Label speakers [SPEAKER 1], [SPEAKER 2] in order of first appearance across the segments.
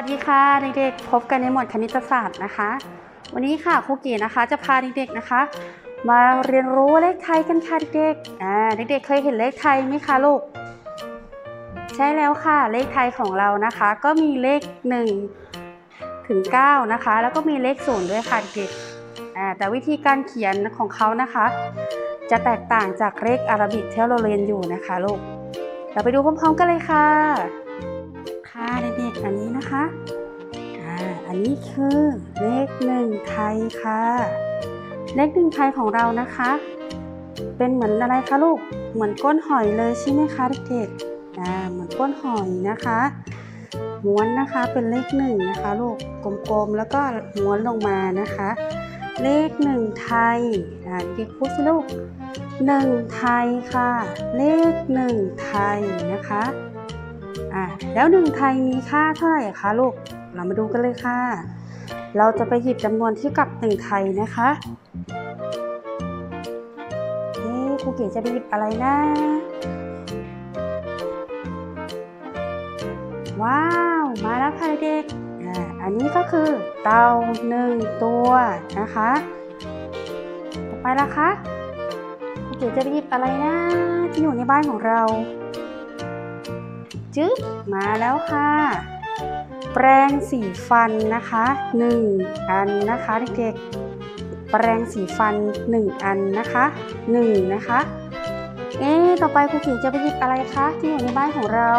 [SPEAKER 1] วัสดีค่ะเด็กๆพบกันในหมวดคณิตศาสตร์นะคะ วันนี้ค่ะครูเก๋นะคะจะพาเด็กๆนะคะ มาเรียนรู้เลขไทยกันค่ะเด็กๆอ่าเด็กๆเคยเห็นเลขไทยไหมคะลูกใช่แล้วค่ะ เลขไทยของเรานะคะ ก็มีเลข1ถึง9นะคะ แล้วก็มีเลข0ด้วยค่ะเด็กๆอ่าแต่วิธีการเขียนของเขานะคะ จะแตกต่างจากเลขอาราบิกที่เราเรียนอยู่นะคะลูกเราไปดูพร้อมๆกันเลยค่ะ ค่ะเด็กๆอันนี้นะคะอ่าอันนี้คือเลขหนึ่งไทยค่ะ เลขหนึ่งไทยของเรานะคะ เป็นเหมือนอะไรคะลูก เหมือนก้นหอยเลยใช่ไหมคะเด็กๆอ่าเหมือนก้นหอยนะคะม้วนนะคะเป็นเลขหนึ่งนะคะลูกกลมๆแล้วก็ม้วนลงมานะคะ เลขหนึ่งไทยอ่าเด็กพูดสิลูกหนึ่งไทยค่ะ เลขหนึ่งไทยนะคะ อะแล้วหนึ่งไทยมีค่าเท่าไหร่คะลูก เรามาดูกันเลยค่ะ เราจะไปหยิบจำนวนที่กับหนึ่งไทยนะคะเอ๊ะครูเก๋จะไปหยิบอะไรนะ ว้าว มาแล้วค่ะเด็กอันนี้ก็คือเตาหนึ่งตัวนะคะ ต่อไปละคะครูเก๋จะไปหยิบอะไรนะที่อยู่ในบ้านของเรา จึ๊บมาแล้วค่ะ แปรงสีฟันนะคะ1อันนะคะเด็กๆ แปรงสีฟัน 1 อันนะคะ1นะคะ เอ๊ะต่อไปครูขีจะไปหยิบอะไรคะที่อยู่ในบ้านของเรา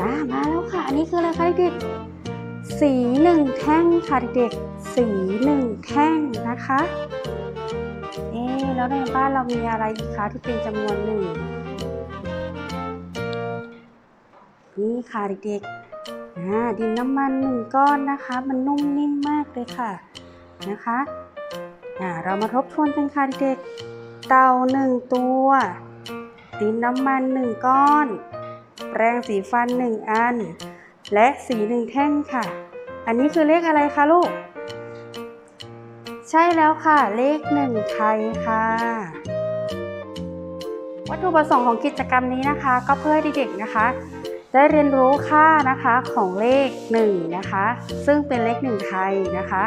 [SPEAKER 1] อ่ามาแล้วค่ะ อันนี้คืออะไรคะเด็กๆ สีหนึ่งแท่งค่ะเด็กๆ สีหนึ่งแท่งนะคะ เอ๊ะ แล้วในบ้านเรามีอะไรอีกคะที่เป็นจำนวนหนึ่งนี่ค่ะเด็กๆดินน้ำมันหนึ่งก้อนนะคะ มันนุ่มนิ่มมากเลยค่ะนะคะอ่าเรามาทบทวนกันค่ะเด็กๆเต่าหนึ่งตัว ดินน้ำมันหนึ่งก้อน แปรงสีฟันหนึ่งอัน และสีหนึ่งแท่งค่ะ อันนี้คือเลขอะไรคะลูก ใช่แล้วค่ะ เลขหนึ่งไทยค่ะ วัตถุประสงค์ของกิจกรรมนี้นะคะ ก็เพื่อให้เด็กๆนะคะ ได้เรียนรู้ค่านะคะของเลข1นะคะ ซึ่งเป็นเลข1ไทยนะคะ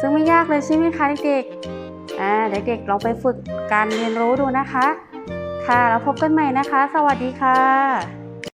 [SPEAKER 1] ซึ่งไม่ยากเลยใช่ไหมคะเด็กๆอ่าเด็กๆลองไปฝึกการเรียนรู้ดูนะคะ ค่ะแล้วพบกันใหม่นะคะ สวัสดีค่ะ